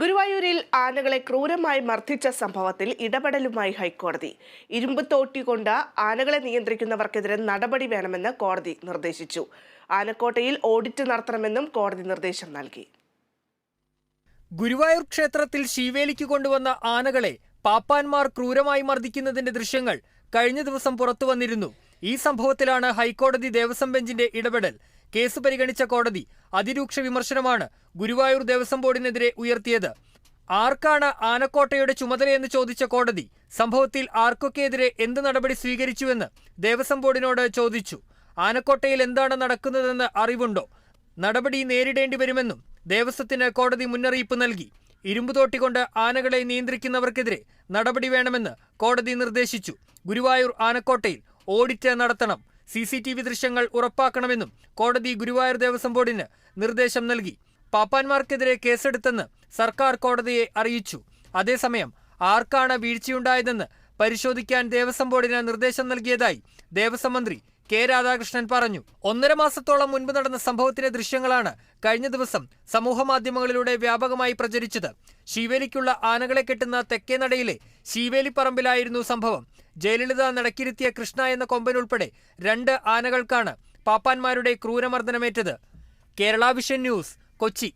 ഗുരുവായൂരിൽ ആനകളെ ക്രൂരമായി മർദ്ദിച്ച സംഭവത്തിൽ ഇടപെടലുമായി ഹൈക്കോടതി. ഇരുമ്പ് തോട്ടി കൊണ്ട് ആനകളെ നിയന്ത്രിക്കുന്നവർക്കെതിരെ നടപടി വേണമെന്ന് കോടതി നിർദ്ദേശിച്ചു. ആനക്കോട്ടയിൽ ഓഡിറ്റ് നടത്തണമെന്നും കോടതി നിർദ്ദേശം നൽകി. ഗുരുവായൂർ ക്ഷേത്രത്തിൽ ശീവേലിക്ക് കൊണ്ടുവന്ന ആനകളെ പാപ്പാന്മാർ ക്രൂരമായി മർദ്ദിക്കുന്നതിന്റെ ദൃശ്യങ്ങൾ കഴിഞ്ഞ ദിവസം പുറത്തു വന്നിരുന്നു. ഈ സംഭവത്തിലാണ് ഹൈക്കോടതി ദേവസ്വം ബെഞ്ചിന്റെ ഇടപെടൽ. കേസ് പരിഗണിച്ച കോടതി അതിരൂക്ഷ വിമർശനമാണ് ഗുരുവായൂർ ദേവസ്വം ബോർഡിനെതിരെ ഉയർത്തിയത്. ആർക്കാണ് ആനക്കോട്ടയുടെ ചുമതലയെന്ന് ചോദിച്ച കോടതി സംഭവത്തിൽ ആർക്കൊക്കെതിരെ എന്ത് നടപടി സ്വീകരിച്ചുവെന്ന് ദേവസ്വം ബോർഡിനോട് ചോദിച്ചു. ആനക്കോട്ടയിൽ എന്താണ് നടക്കുന്നതെന്ന് അറിവുണ്ടോ? നടപടി നേരിടേണ്ടി വരുമെന്നും ദേവസ്വത്തിന് കോടതി മുന്നറിയിപ്പ് നൽകി. ഇരുമ്പുതോട്ടി കൊണ്ട് ആനകളെ നിയന്ത്രിക്കുന്നവർക്കെതിരെ നടപടി വേണമെന്ന് കോടതി നിർദ്ദേശിച്ചു. ഗുരുവായൂർ ആനക്കോട്ടയിൽ ഓഡിറ്റ് നടത്തണം. സി സി ടി വി ദൃശ്യങ്ങൾ ഉറപ്പാക്കണമെന്നും കോടതി ഗുരുവായൂർ ദേവസ്വം ബോർഡിന് നിർദ്ദേശം നൽകി. പാപ്പാന്മാർക്കെതിരെ കേസെടുത്തെന്ന് സർക്കാർ കോടതിയെ അറിയിച്ചു. അതേസമയം ആർക്കാണ് വീഴ്ചയുണ്ടായതെന്ന് പരിശോധിക്കാൻ ദേവസ്വം ബോർഡിന് നിർദ്ദേശം നൽകിയതായി ദേവസ്വം മന്ത്രി കെ രാധാകൃഷ്ണൻ പറഞ്ഞു. ഒന്നര മാസത്തോളം മുൻപ് നടന്ന സംഭവത്തിലെ ദൃശ്യങ്ങളാണ് കഴിഞ്ഞ ദിവസം സമൂഹമാധ്യമങ്ങളിലൂടെ വ്യാപകമായി പ്രചരിച്ചത്. ശിവേലിക്കുള്ള ആനകളെ കെട്ടുന്ന തെക്കേനടയിലെ ശീവേലിപ്പറമ്പിലായിരുന്നു സംഭവം. ജയലളിത നടക്കിരുത്തിയ കൃഷ്ണ എന്ന കൊമ്പൻ ഉൾപ്പെടെ രണ്ട് ആനകൾക്കാണ് പാപ്പാന്മാരുടെ ക്രൂരമർദ്ദനമേറ്റത്. Kerala vision news Kochi.